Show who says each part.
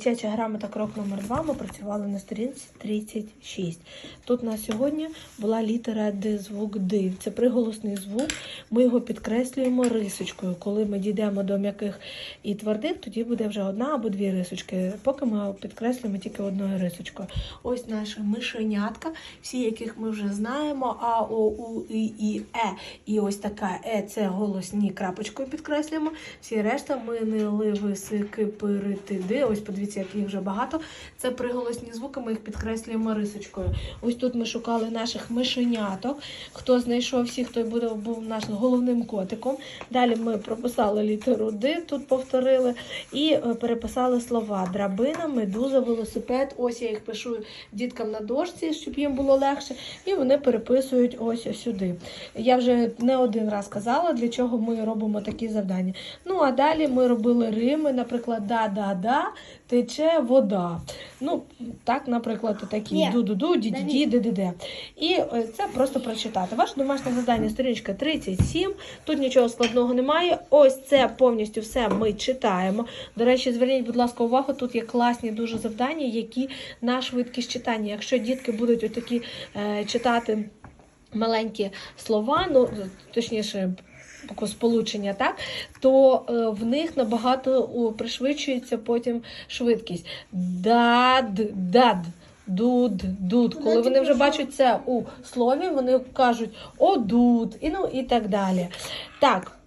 Speaker 1: Дитяча грамота крок номер 2 ми працювали на сторінці 36. Тут на сьогодні була літера Д, звук Д. Це приголосний звук. Ми його підкреслюємо рисочкою. Коли ми дійдемо до м'яких і твердих, тоді буде вже одна або дві рисочки. Поки ми підкреслюємо тільки одною рисочкою. Ось наша мишенятка, всі яких ми вже знаємо. А, О, У, І, І, Е. І ось така Е це голосні крапочкою підкреслюємо. Всі решта ми не ливи, сики, пири, тиди. Ось подивіться, як їх вже багато. Це приголосні звуки, ми їх підкреслюємо рисочкою. Ось тут ми шукали наших мишеняток. Хто знайшов всіх, той буде був нашим головним котиком. Далі ми прописали літеру Д, тут повторили, і е, переписали слова: драбина, медуза, велосипед. Ось я їх пишу діткам на дошці, щоб їм було легше. І вони переписують ось сюди. Я вже не один раз казала, для чого ми робимо такі завдання. Ну а далі ми робили рими, наприклад, да-да-да, тече вода. Ну, так, наприклад, такі ду-ду-ду, ді-ді-ді, ди-ди-де. І е, це просто прочитати. Ваше домашнє завдання, сторіночка 37. Тут нічого складного немає. Ось це повністю все ми читаємо. До речі, зверніть, будь ласка, увагу, тут є класні дуже завдання, які на швидкість читання. Якщо дітки будуть отакі е, читати маленькі слова, ну точніше. Сполучення, так, то е, в них набагато о, пришвидшується потім швидкість. Дад, дад, дуд, дуд. Коли вони вже бачать це у слові, вони кажуть о, дуд, і ну і так далі. Так,